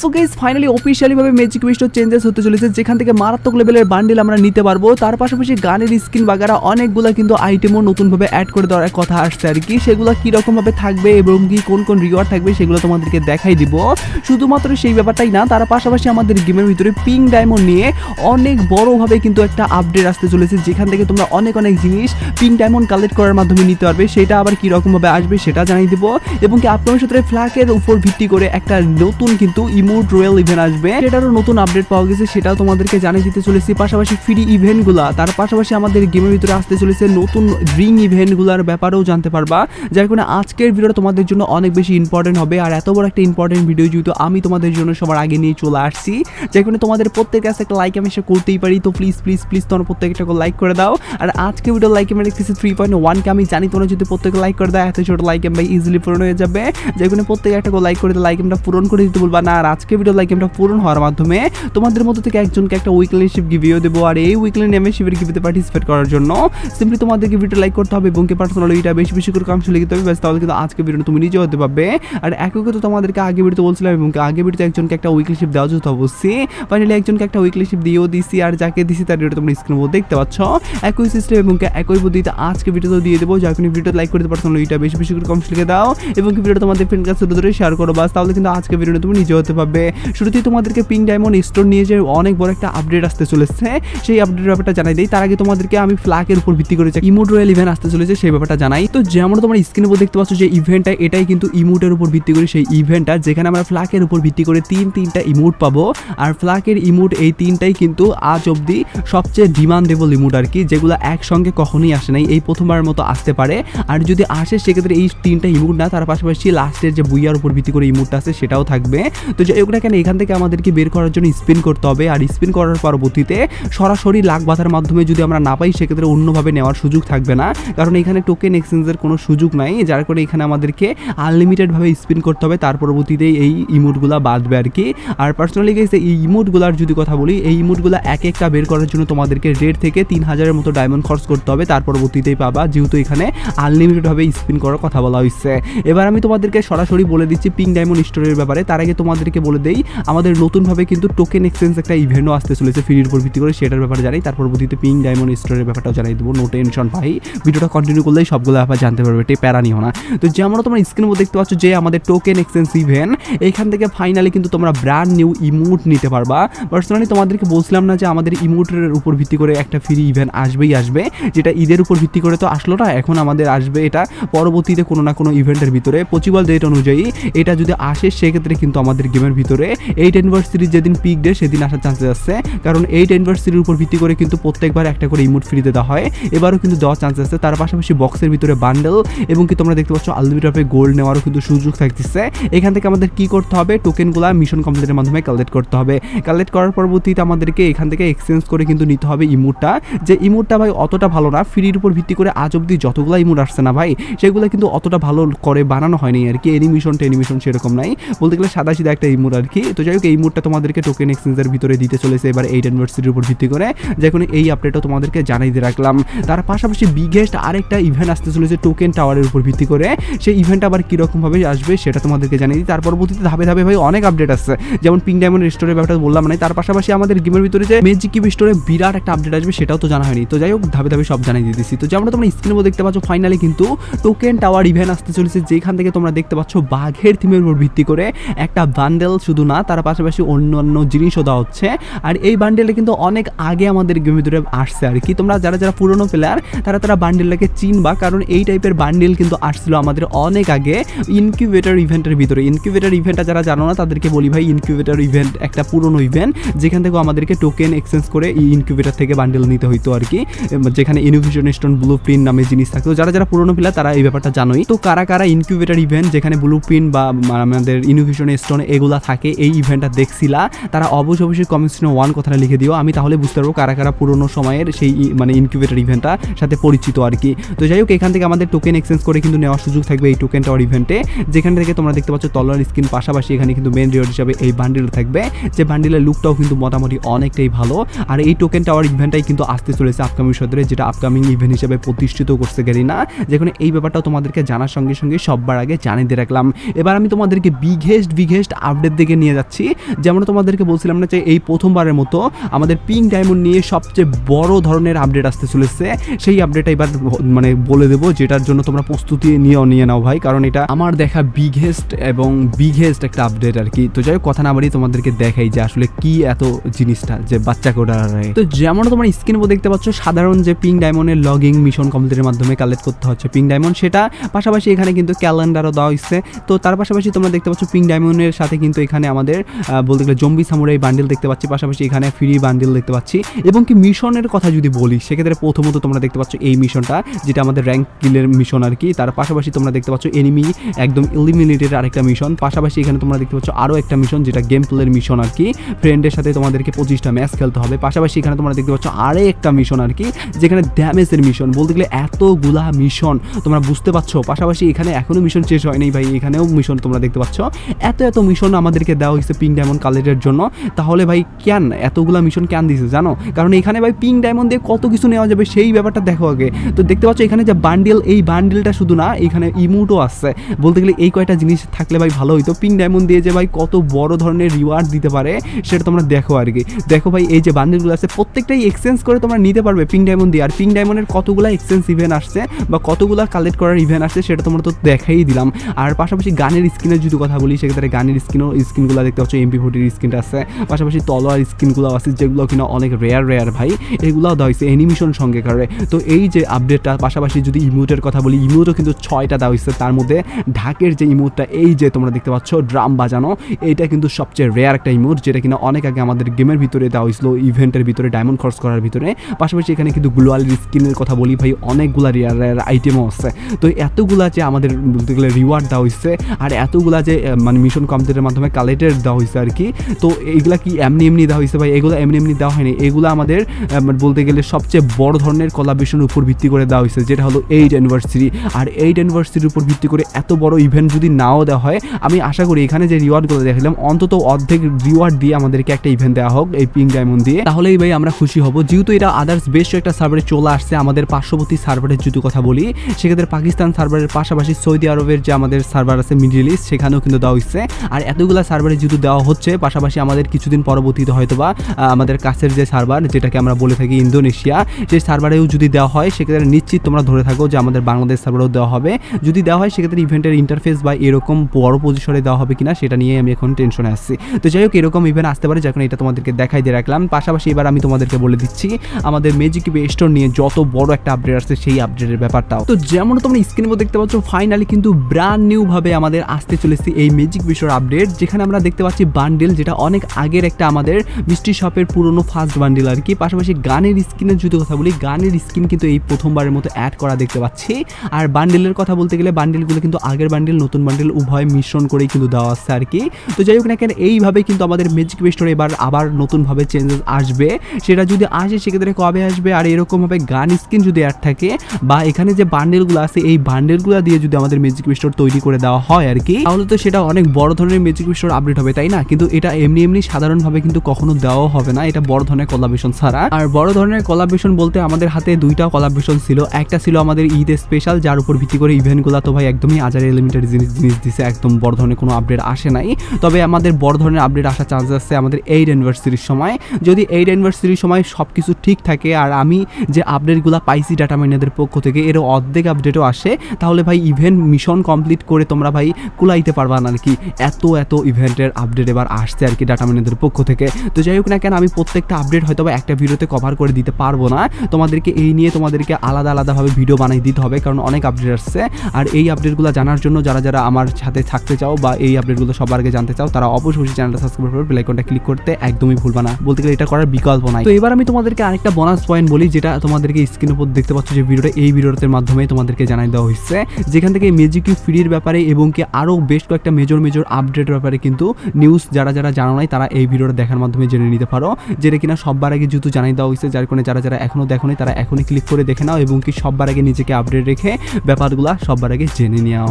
So guys finally magic changes হতে চলেছে, যেখান থেকে মারাত্মক লেভেলের বান্ডিল আমরা নিতে পারব। তার পাশাপাশি গানের স্কিন কিন্তু আইটেমও নতুন ভাবে অ্যাড করে দেওয়ার কথা আসছে আর কি। সেগুলো কি রকম ভাবে থাকবে এবং কি কোন কোন রিওয়ার্ড থাকবে সেগুলো তোমাদেরকে দেখাই দিব। শুধুমাত্র সেই ব্যাপারটাই না, তার পাশাপাশি আমাদের গেমের ভিতরে পিঙ্ক ডায়মন্ড নিয়ে অনেক বড়ভাবে কিন্তু একটা আপডেট আসতে চলেছে, যেখান থেকে তোমরা অনেক অনেক জিনিস পিঙ্ক ডায়মন্ড কালেক্ট করার মাধ্যমে নিতে পারবে। সেটা আবার কি রকম ভাবে আসবে সেটা জানাই দিব। এবং কি আপকামিং সূত্রে ফ্ল্যাগের উপর ভিত্তি করে একটা নতুন কিন্তু ইমোট রয়্যাল ইভেন্ট আসবে। সেটারও নতুন আপডেট পাওয়া গেছে, সেটাও তোমাদেরকে জানিয়ে দিতে চলেছি। পাশাপাশি ফ্রি ইভেন্টগুলা তার পাশাপাশি আমাদের গেমের ভিতরে আসতে চলেছে নতুন রিং ইভেন্টগুলোর ব্যাপারেও জানতে পারবা। যার কারণে আজকের ভিডিও তোমাদের জন্য অনেক বেশি ইম্পর্টেন্ট হবে, আর এত বড় একটা ইম্পর্টেন্ট ভিডিও যেহেতু আমি তোমাদের জন্য সবার আগে নিয়ে চলে আসছি, যার কারণে তোমাদের প্রত্যেক কাছে একটা লাইক আমি সে করতেই পারি। তো প্লিজ প্লিজ প্লিজ তোমার প্রত্যেকটা লাইক করে দাও। আর আজকে ভিডিও লাইক আমি দেখতেছি থ্রি পয়েন্ট ওয়ানকে আমি জানি তোমরা যদি প্রত্যেকে লাইক করে দাও, এত ছোট লাইক ভাই ইজিলি পূরণ হয়ে যাবে। যে কোনো প্রত্যেকে একটা লাইক করে লাইক আমরা পূরণ করে দিতে বলবা না। আর আজকে ভিডিও লাইক এমটা পূরণ হওয়ার মাধ্যমে তোমাদের মধ্যে থেকে একজনকে একটা উইকলি শিপ গিভিও দেবো। আর এই উইকলি মেম্বারশিপের গিভিতে পার্টিসিপেট করার জন্য সিম্পলি তোমাদেরকে ভিডিও লাইক করতে হবে এবং কে পার্সোনাল এটা বেশি বেশি করে কাংশ লিখতে হবে ব্যাস তাহলে কিন্তু আজকে ভিডিও তুমি নিজে হতে পারবে। আর একই কথা তোমাদেরকে আগে ভিডিওতে বলছিলাম এবং আগে ভিডিওতে একজনকে একটা উইকলি শিপ দেওয়া যেত অবশ্যই। ফাইনালি একজনকে একটা উইকলি শিপ দিয়েও দিছি আর যাকে দিছি তার ভিডিও তোমরা স্ক্রিনের মধ্যে দেখতে পাচ্ছ। একই সিস্টেম এবং একই পদ্ধতিতে আজকে ভিডিওতে দিয়ে দেবো। যাকে ভিডিও লাইক করতে পার্সোনাল এটা বেশি বেশি করে কমেন্ট লিখে দাও এবং ভিডিও তোমাদের ফ্রেন্ড কাছে শেয়ার করো বাস তাহলে কিন্তু আজকে ভিডিও তুমি নিজে হতে পারবে। শুরুতেই তোমাদেরকে পিঙ্ক ডায়মন্ড স্টোর নিয়ে যে অনেক বড় একটা আপডেট আসতে চলেছে, সেই আপডেটের ব্যাপারটা জানাই দিই। তার আগে তোমাদেরকে আমি ফ্ল্যাগের উপর ভিত্তি করে ইমোট রয়্যাল ইভেন্ট আসতে চলেছে, সেই ব্যাপারটা জানাই। তো যেমন তোমরা স্ক্রিনের উপর দেখতে পাচ্ছ যে ইভেন্টটা এটাই কিন্তু ইমোটের উপর ভিত্তি করে সেই ইভেন্টটা যেখানে আমরা ফ্ল্যাগের উপর ভিত্তি করে তিন, তিনটা ইমোট পাবো। আর ফ্ল্যাগের ইমোট এই তিনটাই কিন্তু আজ অবধি সবচেয়ে ডিমান্ডেবল ইমোট আর কি, যেগুলো একসঙ্গে কখনোই আসে নাই, এই প্রথমবার মতো আসতে পারে। আর যদি আসে, সেক্ষেত্রে এই তিনটা ইমোট না, তার পাশাপাশি লাস্টের যে বুইয়ার উপর ভিত্তি করে ইমোটটা আছে, সেটাও থাকবে। তো যাই না কেন? এখান থেকে আমাদেরকে বের করার জন্য স্পিন করতে হবে। আর স্পিন করার পরবর্তীতে সরাসরি লাখ বাঁধার মাধ্যমে যদি আমরা না পাই, সেক্ষেত্রে অন্যভাবে নেওয়ার সুযোগ থাকবে না। কারণ এখানে টোকেন এক্সচেঞ্জের কোনো সুযোগ নাই, যার করে এখানে আমাদেরকে আনলিমিটেডভাবে স্পিন করতে হবে। তার পরবর্তীতে এই ইমোটগুলো বাঁধবে আর কি। আর পার্সোনালি গেছে এই ইমোটগুলোর যদি কথা বলি, এই ইমোটগুলো এক একটা বের করার জন্য তোমাদেরকে দেড় থেকে তিন হাজারের মতো ডায়মন্ড খরচ করতে হবে। তার পরবর্তীতেই পাবা, যেহেতু এখানে আনলিমিটেডভাবে স্পিন করার কথা বলা হয়েছে এবার আমি তোমাদেরকে সরাসরি বলে দিচ্ছি পিঙ্ক ডায়মন্ড স্টোরের ব্যাপারে। তার আগে তোমাদেরকে বলে দেই, আমাদের নতুনভাবে কিন্তু টোকেন এক্সচেঞ্জ একটা ইভেন্টও আসতে চলেছে ফ্রির উপর ভিত্তি করে, সেটার ব্যাপারে জানাই। তার পরবর্তীতে পিঙ্ক ডায়মন্ড স্টোরের ব্যাপারটাও জানাই দেবো। নো টেনশন ভাই, ভিডিওটা কন্টিনিউ করলেই সবগুলো ব্যাপার জানতে পারবে এটাই প্যারা নিও না। তো যেমন তোমরা স্ক্রিনের মধ্যে দেখতে পাচ্ছ যে আমাদের টোকেন এক্সচেঞ্জ ইভেন্ট এখান থেকে ফাইনালি কিন্তু তোমরা ব্র্যান্ড নিউ ইমোট নিতে পারবা। পার্সোনালি তোমাদেরকে বলছিলাম না যে আমাদের ইমোটের উপর ভিত্তি করে একটা ফ্রি ইভেন্ট আসবেই আসবে, যেটা ঈদের উপর ভিত্তি করে তো আসলো না, এখন আমাদের আসবে এটা পরবর্তীতে কোনো না কোনো ইভেন্টের ভিতরে। পসিবল ডেট অনুযায়ী এটা যদি আসে, সেক্ষেত্রে কিন্তু আমাদের গেমের ভিতরে এইট অ্যানিভার্সারির যেদিন পিক ডে সেদিন আসার চান্সেস আছে। কারণ এইট অ্যানিভার্সারির উপর ভিত্তি করে কিন্তু প্রত্যেকবার একটা করে ইমোট ফ্রিতে দেওয়া হয়। এবারও কিন্তু দেওয়ার চান্স আছে। তার পাশাপাশি বক্সের ভিতরে বান্ডেল এবং কি তোমরা দেখতে পাচ্ছ আলমিটাপে গোল্ড নেওয়ারও কিন্তু সুযোগ থাকতেছে। এখান থেকে আমাদের কি করতে হবে? টোকেনগুলো মিশন কমপ্লিটের মাধ্যমে কালেক্ট করতে হবে। কালেক্ট করার পরবর্তীতে আমাদেরকে এখান থেকে এক্সচেঞ্জ করে কিন্তু নিতে হবে ইমোটটা যে ইমোটটা ভাই অতটা ভালো না ফ্রির উপর ভিত্তি করে আজ অব্দি যতগুলো ইমোট আসছে না ভাই, সেগুলো কিন্তু অতটা ভালো করে বানানো হয়নি আর কি। অ্যানিমেশন টেনিমেশন সেরকম নাই। বলতে গেলে সাদা সিধা একটা ইমোট আর কি। তো যাই হোক, এই ইমোটটা তোমাদেরকে টোকেন এক্সচেঞ্জের ভিতরে দিতে চলেছে এবার এইট ইউনিভার্সিটির উপর ভিত্তি করে। যেখানে এই আপডেটও তোমাদেরকে জানাই দিয়ে রাখলাম। তার পাশাপাশি বিগেস্ট আরেকটা ইভেন্ট আসতে চলেছে টোকেন টাওয়ারের উপর ভিত্তি করে। সেই ইভেন্ট আবার কীরকমভাবে আসবে সেটা তোমাদেরকে জানিয়ে দিই। তার পরবর্তীতে ধাপে ধাপে ভাই অনেক আপডেট আসছে। যেমন পিঙ্ক ডায়মন্ড স্টোরের ব্যাপারটা বললাম না, তার পাশাপাশি আমাদের গেমের ভিতরে যে ম্যাজিক কিপ স্টোরে বিরাট একটা আপডেট আসবে সেটাও তো জানা হয়নি। তো যাই হোক, ধাপে ধাপে সব জানিয়ে দিয়ে দিচ্ছি। তো যেমন তোমরা স্ক্রিনের মধ্যে দেখতে পাচ্ছ ফাইনালি কিন্তু টোকেন টাওয়ার ইভেন্ট আসতে চলেছে। যেখান থেকে তোমরা দেখতে পাচ্ছ বাঘের থিমের উপর ভিত্তি করে একটা বান্ডেল শুধু না, তার পাশাপাশি অন্য অন্য জিনিসও দেওয়া হচ্ছে। আর এই বান্ডেলটা কিন্তু অনেক আগে আমাদের গেমের ভিতরে আসছে আর কি। তোমরা যারা যারা পুরনো প্লেয়ার তারা তারা বান্ডেলটাকে চিনবা, কারণ এই টাইপের বান্ডেল কিন্তু আসছিল আমাদের অনেক আগে ইনকিউবেটর ইভেন্টের ভিতরে। ইনকিউবেটর ইভেন্টটা যারা জানো না, তাদেরকে বলি ভাই ইনকিউবেটর ইভেন্ট একটা পুরনো ইভেন্ট যেখান থেকে আমাদেরকে টোকেন এক্সচেঞ্জ করে ইনকিউবেটর থেকে বান্ডেল নিতে হইতো আর কি। যেখানে ইনোভেশন স্টোন ব্লু প্রিন্ট নামে জিনিস থাকতো। যারা যারা পুরনো প্লেয়ার তারা এই ব্যাপারটা জানোই। তো কারা কারা ইনকিউবেটর ইভেন্ট যেখানে ব্লু প্রিন্ট বা আমাদের ইনোভেশন স্টোন এগুলা থাকে এই ইভেন্টটা দেখছিলা, তারা অবশ্যই অবশ্যই কমেন্টসনে ওয়ান কথাটা লিখে দিও। আমি তাহলে বুঝতে পারব কারা কারা পুরনো সময়ের সেই মানে ইনকিউবেটর ইভেন্টটা সাথে পরিচিত আর কি। তো যাই হোক, এখান থেকে আমাদের টোকেন এক্সচেঞ্জ করে কিন্তু নেওয়ার সুযোগ থাকবে এই টোকেন টাওয়ার ইভেন্টে যেখান থেকে তোমরা দেখতে পাচ্ছ তলার স্ক্রিন পাশাপাশি এখানে কিন্তু মেন রিওয়ার্ড হিসাবে এই বান্ডিল থাকবে। যে বান্ডিলের লুকটাও কিন্তু মোটামুটি অনেকটাই ভালো। আর এই টোকেন টাওয়ার ইভেন্টটাই কিন্তু আসতে চলেছে আপকামিং সদরে যেটা আপকামিং ইভেন্ট হিসেবে প্রতিষ্ঠিত করছে গেরিনা। যেখানে এই ব্যাপারটাও তোমাদেরকে জানার সঙ্গে সঙ্গে সববার আগে জানিয়ে দিয়ে রাখলাম। এবার আমি তোমাদেরকে বিঘেস্ট বিঘেস্ট আপডেট আপডেটের দিকে নিয়ে যাচ্ছি। যেমন তোমাদেরকে বলছিলাম না যে এই প্রথমবারের মতো আমাদের পিঙ্ক ডায়মন্ড নিয়ে সবচেয়ে বড় ধরনের আপডেট আসতে চলেছে। সেই আপডেটটা এবার মানে বলে দেবো, যেটার জন্য তোমরা প্রস্তুতি নিয়েও নিয়ে নাও ভাই, কারণ এটা আমার দেখা বিগেস্ট এবং বিগেস্ট একটা আপডেট আর কি। তো যাই হোক, কথা না বাড়ি তোমাদেরকে দেখাই যে আসলে কি এত জিনিসটা যে বাচ্চাকে ওটা তো যেমন তোমার স্ক্রিন দেখতে পাচ্ছ, সাধারণ যে পিঙ্ক ডায়মন্ডের লগিং মিশন কমপ্লিটের মাধ্যমে কালেক্ট করতে হচ্ছে পিঙ্ক ডায়মন্ড সেটা পাশাপাশি এখানে কিন্তু ক্যালেন্ডারও দেওয়া হচ্ছে তো তার পাশাপাশি তোমরা দেখতে পাচ্ছ পিঙ্ক ডায়মন্ডের সাথে কিন্তু এখানে আমাদের বলতে গেলে জম্বি সামুরাই বান্ডেল দেখতে পাচ্ছি, পাশাপাশি এখানে ফ্রি বান্ডেল দেখতে পাচ্ছি। এবং কি মিশনের কথা যদি বলি, সেক্ষেত্রে প্রথমত তোমরা দেখতে পাচ্ছ এই মিশনটা, যেটা আমাদের র্যাঙ্ক কিলের মিশন আর কি। তার পাশাপাশি তোমরা দেখতে পাচ্ছ এনিমি একদম ইলিমিনেটেড আরেকটা মিশন পাশাপাশি এখানে তোমরা দেখতে পাচ্ছ আরও একটা মিশন যেটা গেম প্লের মিশন আর কি। ফ্রেন্ডের সাথে তোমাদেরকে পঁচিশটা ম্যাচ খেলতে হবে। পাশাপাশি এখানে তোমরা দেখতে পাচ্ছ আরে একটা মিশন আর কি, যেখানে ড্যামেজের মিশন বলতে গেলে এতগুলা মিশন তোমরা বুঝতে পারছ? পাশাপাশি এখানে এখনও মিশন শেষ হয়নি ভাই, এখানেও মিশন তোমরা দেখতে পাচ্ছ। এত এত মিশন আমাদেরকে দেওয়া হয়েছে পিঙ্ক ডায়মন্ড কালেক্টের জন্য। তাহলে ভাই, কেন? এতগুলা মিশন কেন দিয়েছে জানো? কারণ এখানে ভাই পিঙ্ক ডায়মন্ড দিয়ে কত কিছু নেওয়া যাবে সেই ব্যাপারটা দেখো আগে। তো দেখতে পাচ্ছ এখানে যে বান্ডেল এই বান্ডেলটা শুধু না, এখানে ইমোটও আসছে বলতে গেলে এই কয়টা জিনিস থাকলে ভাই ভালো হইতো। পিঙ্ক ডায়মন্ড দিয়ে যে ভাই কত বড় ধরনের রিওয়ার্ড দিতে পারে, সেটা তোমরা দেখো আর কি। দেখো ভাই, এই যে বান্ডেলগুলো আছে, প্রত্যেকটাই এক্সচেঞ্জ করে তোমরা নিতে পারবে পিঙ্ক ডায়মন্ড দিয়ে। আর পিঙ্ক ডায়মন্ডের কতগুলো এক্সচেঞ্জ ইভেন্ট আসছে বা কতগুলো কালেক্ট করার ইভেন্ট আসছে, সেটা তোমরা তো দেখাই দিলাম। আর পাশাপাশি গানের স্কিনের যদি কথা বলি, সেক্ষেত্রে গানের স্কিনও স্কিনগুলো দেখতে পাচ্ছ এমপি ফোর্টির স্কিনটা আছে। পাশাপাশি তলোয়ার স্কিনগুলো আছে, যেগুলো কিনা অনেক রেয়ার রেয়ার ভাই। এগুলোও দেওয়া হয়েছে অ্যানিমেশন সঙ্গে করে তো এই যে আপডেটটা পাশাপাশি যদি ইমোটের কথা বলি ইমোটও কিন্তু ছয়টা দেওয়া হয়েছে। তার মধ্যে ঢাকের যে ইমোটটা এই যে তোমরা দেখতে পাচ্ছ ড্রাম বাজানো এইটা কিন্তু সবচেয়ে রেয়ার একটা ইমোট যেটা কিনা অনেক আগে আমাদের গেমের ভিতরে দেওয়া হয়েছিল ইভেন্টের ভিতরে ডায়মন্ড খরচ করার ভিতরে। পাশাপাশি এখানে কিন্তু গ্লোয়াল স্কিনের কথা বলি ভাই, অনেকগুলা রেয়ার রেয়ার আইটেমও আছে। তো এতগুলা যে আমাদের বলতে গেলে রিওয়ার্ড দেওয়া হয়েছে, আর এতগুলা যে মানে মিশন কমপ্লিটের মাধ্যমে কালেক্টেড দেওয়া হয়েছে আর কি তো এইগুলা কি এমনি এমনি দেওয়া হয়েছে ভাই? এগুলো এমনি এমনি দেওয়া হয়নি। এগুলো আমাদের মানে বলতে গেলে সবচেয়ে বড় ধরনের কলাবেশনের উপর ভিত্তি করে দেওয়া হয়েছে যেটা হলো এইট অ্যানিভার্সারি আর এইট অ্যানিভার্সারির উপর ভিত্তি করে এত বড় ইভেন্ট যদি নাও দেওয়া হয়, আমি আশা করি এখানে যে রিওয়ার্ডগুলো দেখালাম অন্তত অর্ধেক রিওয়ার্ড দিয়ে আমাদেরকে একটা ইভেন্ট দেওয়া হোক এই পিঙ্ক ডায়মন্ড দিয়ে। তাহলেই ভাই আমরা খুশি হব। যেহেতু এটা আদার্স বেশ একটা সার্ভারে চলে আসছে, আমাদের পার্শ্ববর্তী সার্ভারের যদি কথা বলি, সেক্ষেত্রে পাকিস্তান সার্ভারের পাশাপাশি সৌদি আরবের যে আমাদের সার্ভার আছে মিডিল ইস্ট সেখানেও কিন্তু দেওয়া হয়েছে আর এতগুলা সার্ভারে যেহেতু দেওয়া হচ্ছে, পাশাপাশি আমাদের কিছুদিন পরবর্তীতে হয়তো বা আমাদের কাছের যে সার্ভার যেটাকে আমরা বলে থাকি ইন্দোনেশিয়া সেই সার্ভারেও যদি দেওয়া হয়, সেক্ষেত্রে নিশ্চিত তোমরা ধরে থাকো যে আমাদের বাংলাদেশ সার্ভারেও দেওয়া হবে। যদি দেওয়া হয়, সেক্ষেত্রে ইভেন্টের ইন্টারফেস বা এরকম বড় পজিশনে দেওয়া হবে কিনা, সেটা নিয়ে আমি এখন টেনশনে আসছি তো যাই হোক, এরকম ইভেন্ট আসতে পারে, যখন এটা তোমাদেরকে দেখাই দিয়ে রাখলাম। পাশাপাশি এবার আমি তোমাদেরকে বলে দিচ্ছি, আমাদের ম্যাজিক স্টোর নিয়ে যত বড় একটা আপডেট আসছে, সেই আপডেটের ব্যাপারটাও। তো যেমন তোমরা স্ক্রিনের মধ্যে দেখতে পাচ্ছ ফাইনালি কিন্তু ব্র্যান্ড নিউ ভাবে আমাদের আসতে চলেছে এই ম্যাজিক বিষয়ের আপডেট যেখানে আমরা দেখতে পাচ্ছি বান্ডিল যেটা অনেক আগের একটা আমাদের মিষ্টি শপের পুরনো ফার্স্ট বান্ডিল আর কি। পাশাপাশি গানের স্কিনের যদি কথা বলি, গানের স্কিন কিন্তু এই প্রথমবারের মতো অ্যাড করা দেখতে পাচ্ছি। আর বান্ডেলের কথা বলতে গেলে বান্ডেলগুলো কিন্তু আগের বান্ডিল নতুন বান্ডিল উভয় মিশ্রণ করেই কিন্তু দেওয়া আছে আর কি। তো যাই হোক না কেন এইভাবে কিন্তু আমাদের ম্যাজিক স্টোরে এবার আবার নতুনভাবে চেঞ্জেস আসবে। সেটা যদি আসে, সেক্ষেত্রে কবে আসবে? আর এরকমভাবে গান স্কিন যদি অ্যাড থাকে, বা এখানে যে বান্ডেলগুলো আছে, এই বান্ডেলগুলো দিয়ে যদি আমাদের ম্যাজিক স্টোর তৈরি করে দেওয়া হয় আর কি, তাহলে তো সেটা অনেক বড় ধরনের ম্যাজিক স্টোর আপডেট হবে, তাই না? কিন্তু এটা এমনি এমনি সাধারণভাবে কিন্তু কখনো দেওয়াও হবে না। এটা বড় ধরনের কলাবেশন ছাড়া। আর বড় ধরনের কলাবেশন বলতে আমাদের হাতে দুইটা কলাবেশন ছিল। একটা ছিল আমাদের ঈদের স্পেশাল যার উপর ভিত্তি করে ইভেন্টগুলো তো ভাই একদমই আজারে লিমিটেড জিনিস জিনিস দিছে। একদম বড় ধরনের কোনো আপডেট আসে নাই। তবে আমাদের বড় ধরনের আপডেট আসার চান্স আছে আমাদের এইট অ্যানিভার্সারির সময়। যদি এইট অ্যানিভার্সারির সময় সব কিছু ঠিক থাকে, আর আমি যে আপডেটগুলো পাইছি ডাটা মাইনাদের পক্ষ থেকে এর অর্ধেক আপডেটও আসে, তাহলে ভাই ইভেন্ট মিশন কমপ্লিট করে তোমরা ভাই কুলাইতে পারবা না আর কি এত এত ইভেন্টের আপডেট এবার আসছে আর কি ডাটা মাইনাদের পক্ষ থেকে। তো যাই হোক না কেন, আমি প্রত্যেকটা আপডেট হয়তো বা একটা ভিডিওতে কভার করে দিতে পারব না। তোমাদেরকে এই নিয়ে তোমাদেরকে আলাদা আলাদাভাবে ভিডিও বানিয়ে দিতে হবে, কারণ অনেক আপডেট আসছে। আর এই আপডেটগুলো জানার জন্য যারা যারা আমার সাথে থাকতে চাও বা এই আপডেটগুলো সবার আগে জানতে চাও, তারা অবশ্যই চ্যানেলটা সাবস্ক্রাইব করে বেলাইকনটা ক্লিক করতে একদমই ভুলবা না। বলতে গেলে এটা করার বিকল্প নাই। তো এবার আমি তোমাদেরকে আরেকটা বোনাস পয়েন্ট বলি, যেটা তোমাদেরকে স্ক্রিনের উপর দেখতে পাচ্ছ যে ভিডিওটা এই ভিডিওটার মাধ্যমে তোমাদেরকে জানাই দেওয়া হয়েছে। যেখান থেকে মেজিক ফ্রির ব্যাপারে এবং কি আরও বেশ কয়েকটা মেজর মেজর আপডেটের ব্যাপারে কিন্তু নিউজ যারা যারা জানো নাই, তারা এই ভিডিওটা দেখার মাধ্যমে জেনে নিতে পারো। যেটা কিনা সববার আগে যেহেতু জানাই দেওয়া হয়েছে, যার কারণে যারা যারা এখনও দেখো তারা এখনই ক্লিক করে দেখে নাও এবং কি সববার আগে নিজেকে আপডেট রেখে ব্যাপারগুলো সববার আগে জেনে নেওয়া